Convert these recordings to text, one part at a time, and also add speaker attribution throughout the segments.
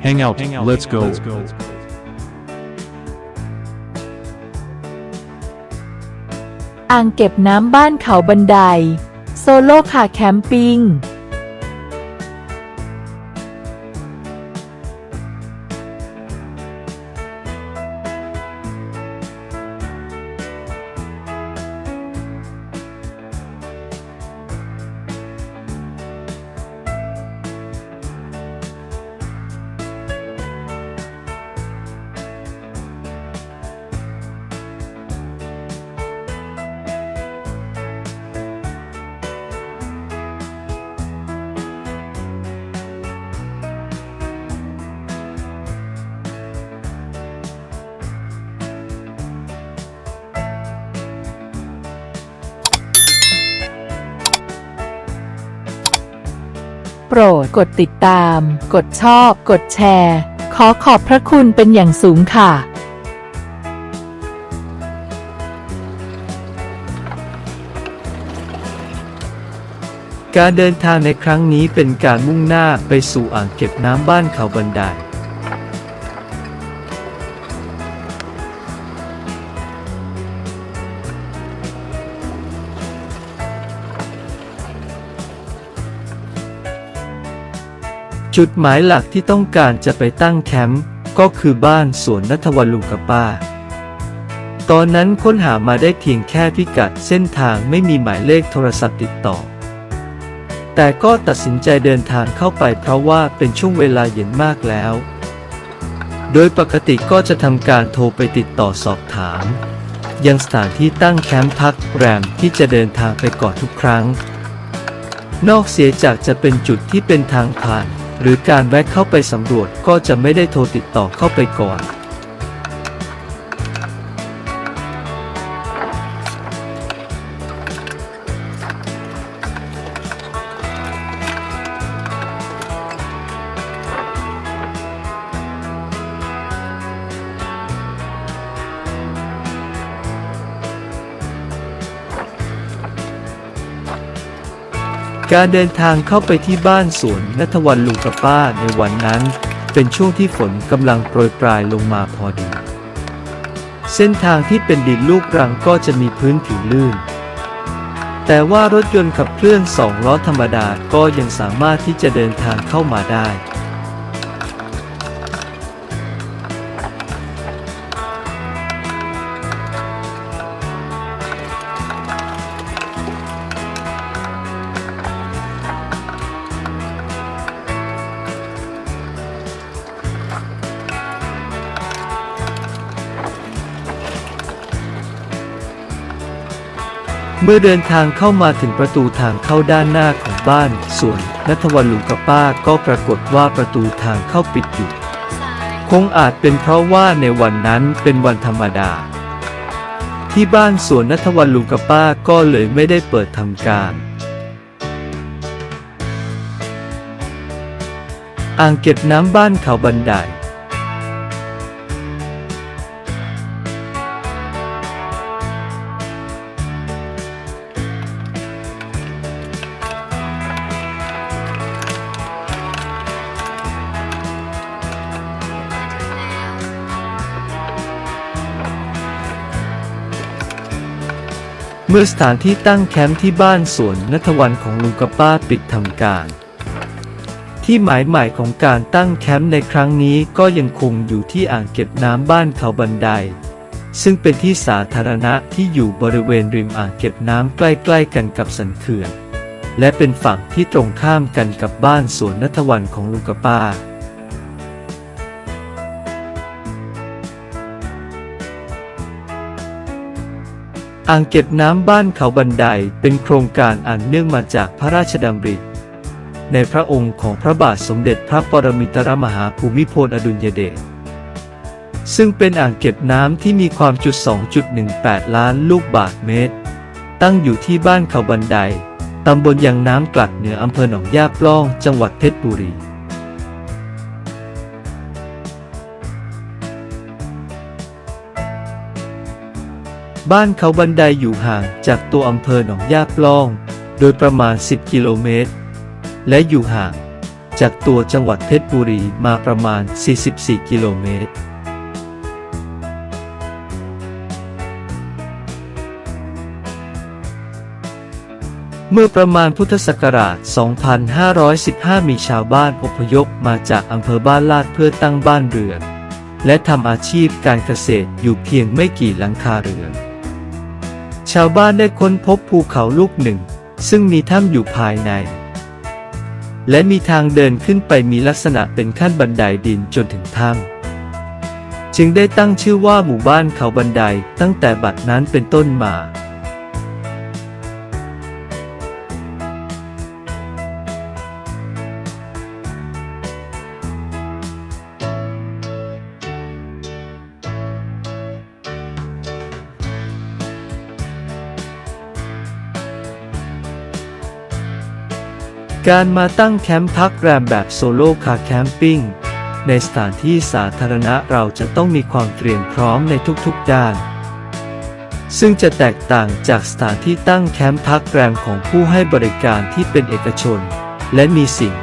Speaker 1: Hang out. Let's go.
Speaker 2: อ่างเก็บน้ำบ้านเขาบันได โซโล่คาร์แคมปิ้ง โปรดกดติดตาม กดชอบ กดแชร์ ขอขอบพระคุณเป็นอย่างสูงค่ะ
Speaker 3: การเดินทางในครั้งนี้เป็นการมุ่งหน้าไปสู่อ่างเก็บน้ำบ้านเขาบันได จุดหมายหลักที่ต้องการจะไปตั้งแคมป์ก็คือบ้านสวนนัทวัลุงกับป้า ตอนนั้นค้นหามาได้เพียงแค่พิกัดเส้นทางไม่มีหมายเลขโทรศัพท์ติดต่อ แต่ก็ตัดสินใจเดินทางเข้าไปเพราะว่าเป็นช่วงเวลาเย็นมากแล้ว โดยปกติก็จะทำการโทรไปติดต่อสอบถาม ยังสถานที่ตั้งแคมป์พักแรมที่จะเดินทางไปก่อนทุกครั้ง นอกเสียจากจะเป็นจุดที่เป็นทางผ่าน หรือการแวะเข้าไปสำรวจก็จะไม่ได้โทรติดต่อเข้าไปก่อน การเดินทางเข้าไปที่บ้านสวนนัทวันลุงกับป้าในวันนั้น เป็นช่วงที่ฝนกำลังโปรยปลายลงมาพอดี เส้นทางที่เป็นดินลูกรังก็จะมีพื้นผิวลื่น แต่ว่ารถยนต์ขับเคลื่อนสองล้อธรรมดาก็ยังสามารถที่จะเดินทางเข้ามาได้ เมื่อเดินทางเข้ามาถึงประตูทางเข้าด้านหน้าของบ้าน ส่วนนัทวันลุงกับป้าก็ปรากฏว่าประตูทางเข้าปิดอยู่ คงอาจเป็นเพราะว่าในวันนั้นเป็นวันธรรมดา ที่บ้านสวนนัทวันลุงกับป้าก็เลยไม่ได้เปิดทำการ อ่างเก็บน้ำบ้านเขาบันได เมื่อสถานที่ตั้งแคมป์ที่บ้านสวนนัทวันของลุงกับป้าปิดทำการ ที่หมายใหม่ของการตั้งแคมป์ในครั้งนี้ก็ยังคงอยู่ที่อ่างเก็บน้ำบ้านเขาบันได ซึ่งเป็นที่สาธารณะที่อยู่บริเวณริมอ่างเก็บน้ำใกล้ๆกันกับสันเขื่อน และเป็นฝั่งที่ตรงข้ามกันกับบ้านสวนนัทวันของลุงกับป้า อ่างเก็บน้ำบ้านเขาบันไดเป็นโครงการอันเนื่องมาจากพระราชดำริ ในพระองค์ของพระบาทสมเด็จพระปรมินทรมหาภูมิพลอดุลยเดช ซึ่งเป็นอ่างเก็บน้ำที่มีความจุด 2.18 ล้านลูกบาศก์เมตร ตั้งอยู่ที่บ้านเขาบันได ตำบลยางน้ำกลัดเหนืออำเภอหนองยาปล้อง จังหวัดเพชรบุรี บ้านเขาบันไดอยู่ห่างจากตัวอำเภอหนองยาปล้อง โดยประมาณ 10 กิโลเมตร และอยู่ห่างจากตัวจังหวัดเพชรบุรีมาประมาณ 44 กิโลเมตร เมื่อประมาณพุทธศักราช 2515 มีชาวบ้านอพยพมาจากอำเภอบ้านลาดเพื่อตั้งบ้านเรือนและทำอาชีพการเกษตรอยู่เพียงไม่กี่หลังคาเรือน ชาวบ้านได้ค้นพบภูเขาลูกหนึ่ง ซึ่งมีถ้ำอยู่ภายใน และมีทางเดินขึ้นไปมีลักษณะเป็นขั้นบันไดดินจนถึงถ้ำจึงได้ตั้งชื่อว่าหมู่บ้านเขาบันไดตั้งแต่บัดนั้นเป็นต้นมา การมาตั้งแคมป์พักแรมแบบโซโล่คาแคมปิ้งในสถานที่สาธารณะเราจะต้องมีความเตรียมพร้อมในทุกๆด้าน ซึ่งจะแตกต่างจากสถานที่ตั้งแคมป์พักแรมของผู้ให้บริการที่เป็นเอกชน และมีสิ่ง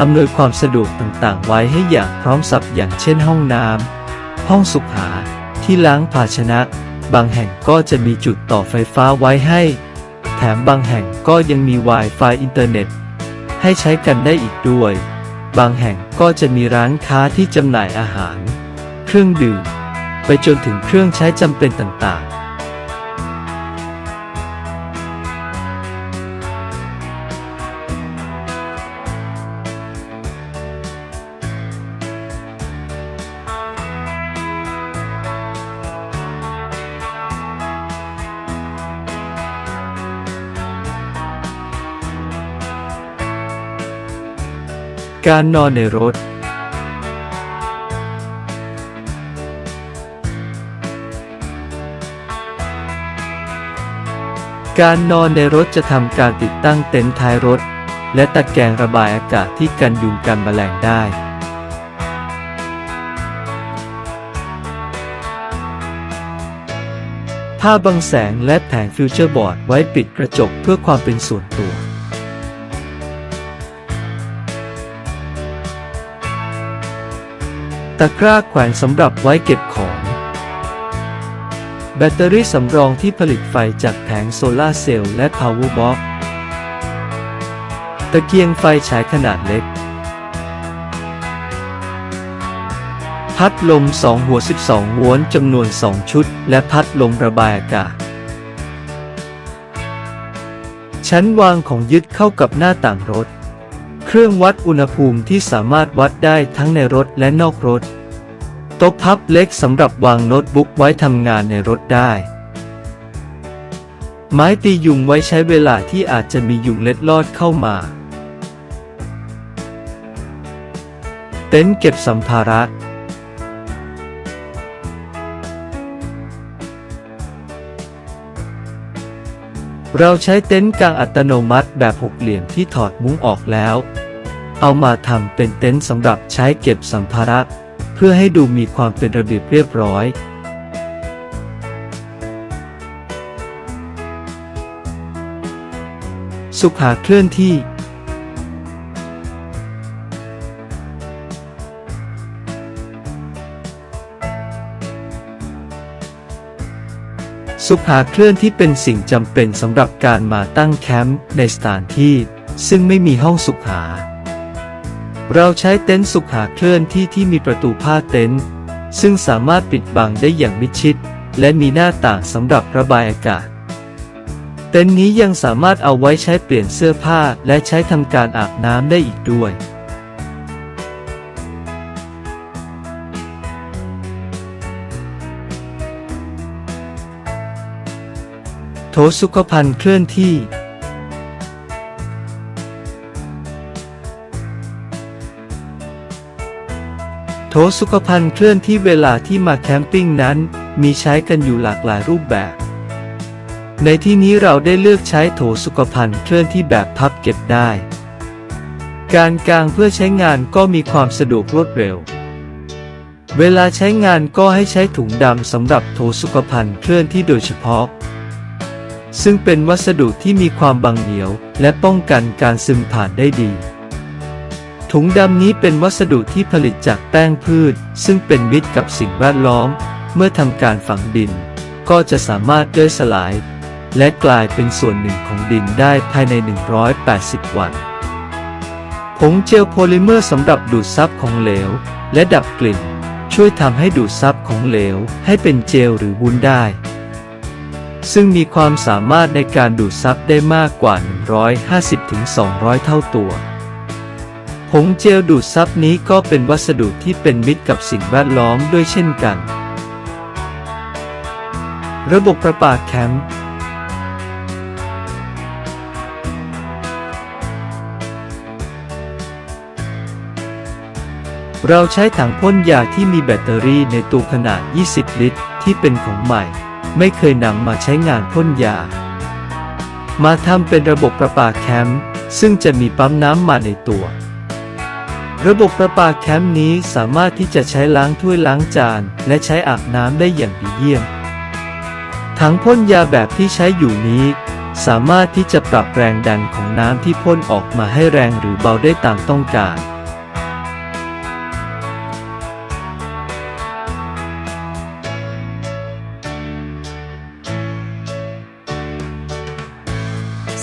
Speaker 3: อำนวยความสะดวกต่างๆ ไว้ให้อย่างพร้อมสับอย่างเช่นห้องน้ำห้องสุขา ที่ล้างภาชนะ บางแห่งก็จะมีจุดต่อไฟฟ้าไว้ให้ แถมบางแห่งก็ยังมี Wi-Fi อินเทอร์เน็ต ให้ใช้กันได้อีกด้วย บางแห่งก็จะมีร้านค้าที่จำหน่ายอาหาร เครื่องดื่ม ไปจนถึงเครื่องใช้จำเป็นต่างๆ การนอนในรถ การนอนในรถจะทำการติดตั้งเต็นท์ท้ายรถ และตะแกรงระบายอากาศที่กันยุงกันแมลงได้ ผ้าบังแสงและแผงฟิวเจอร์บอร์ดไว้ปิดกระจกเพื่อความเป็นส่วนตัว ตะกร้าแขวนสำหรับไว้เก็บของ แบตเตอรี่สำรองที่ผลิตไฟจากแผงโซลาเซลล์และ Power Box ตะเกียงไฟฉายขนาดเล็ก พัดลม 2 หัว 12โวลต์จำนวน 2 ชุด และพัดลมระบายอากาศ ชั้นวางของยึดเข้ากับหน้าต่างรถ เครื่องวัดอุณหภูมิที่สามารถวัดได้ทั้งในรถและนอกรถ โต๊ะพับเล็กสำหรับวางโน้ตบุ๊กไว้ทำงานในรถได้ ไม้ตียุงไว้ใช้เวลาที่อาจจะมียุงเล็ดลอดเข้ามา เต็นท์เก็บสัมภาระ เราใช้เต็นท์กางอัตโนมัติแบบหกเหลี่ยมที่ถอดมุ้งออกแล้ว เอามาทำเป็นเต็นท์สำหรับใช้เก็บสัมภาระ เพื่อให้ดูมีความเป็นระเบียบเรียบร้อย สุขาเคลื่อนที่ สุขาเคลื่อนที่เป็นสิ่งจำเป็นสำหรับการมาตั้งแคมป์ในสถานที่ ซึ่งไม่มีห้องสุขา เราใช้เต็นท์สุขาเคลื่อนที่ที่มีประตูผ้าเต็นท์ซึ่งสามารถปิดบังได้อย่างมิดชิด และมีหน้าต่างสำหรับระบายอากาศ เต็นท์นี้ยังสามารถเอาไว้ใช้เปลี่ยนเสื้อผ้าและใช้ทำการอาบน้ำได้อีกด้วย สุขภัณฑ์เคลื่อนที่โถสุขภัณฑ์เคลื่อนที่เวลาที่มาแคมปิ้งนั้น มีใช้กันอยู่หลากหลายรูปแบบ ในที่นี้เราได้เลือกใช้โถสุขภัณฑ์เคลื่อนที่แบบพับเก็บได้ การกางเพื่อใช้งานก็มีความสะดวกรวดเร็ว เวลาใช้งานก็ให้ใช้ถุงดำสำหรับโถสุขภัณฑ์เคลื่อนที่โดยเฉพาะ ซึ่งเป็นวัสดุที่มีความบางเหนียวและป้องกันการซึมผ่านได้ดี ถุงดำนี้เป็นวัสดุที่ผลิตจากแป้งพืช ซึ่งเป็นมิตรกับสิ่งแวดล้อม เมื่อทำการฝังดิน ก็จะสามารถย่อยสลาย และกลายเป็นส่วนหนึ่งของดินได้ภายใน 180 วันผงเจลโพลิเมอร์สำหรับดูดซับของเหลว และดับกลิ่น ช่วยทำให้ดูดซับของเหลวให้เป็นเจลหรือวุ้นได้ ซึ่งมีความสามารถในการดูดซับได้มากกว่า 150-200 เท่าตัวผงเจลดูดซับนี้ก็เป็นวัสดุที่เป็นมิตรกับสิ่งแวดล้อมด้วยเช่นกัน ระบบประปาแคมป์เราใช้ถังพ่นยาที่มีแบตเตอรี่ในตัวขนาด 20 ลิตร ที่เป็นของใหม่ ไม่เคยนำมาใช้งานพ่นยา มาทำเป็นระบบประปาแคมป์ซึ่งจะมีปั๊มน้ำมาในตัว ระบบประปาแคมป์นี้สามารถที่จะใช้ล้างถ้วยล้างจาน และใช้อาบน้ำได้อย่างดีเยี่ยม ถังพ่นยาแบบที่ใช้อยู่นี้ สามารถที่จะปรับแรงดันของน้ำที่พ่นออกมาให้แรงหรือเบาได้ตามต้องการ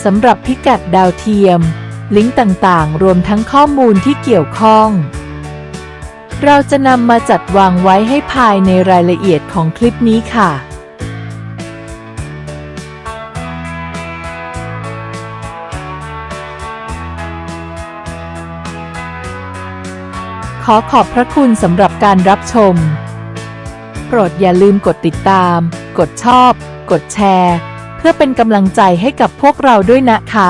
Speaker 2: สำหรับพิกัดดาวเทียม ลิงก์ต่างๆ รวมทั้งข้อมูลที่เกี่ยวข้อง เราจะนำมาจัดวางไว้ให้ภายในรายละเอียดของคลิปนี้ค่ะขอขอบพระคุณสำหรับการรับชม โปรดอย่าลืมกดติดตาม กดชอบ กดแชร์ พื่อเป็นกำลังใจให้กับพวกเราด้วยนะคะ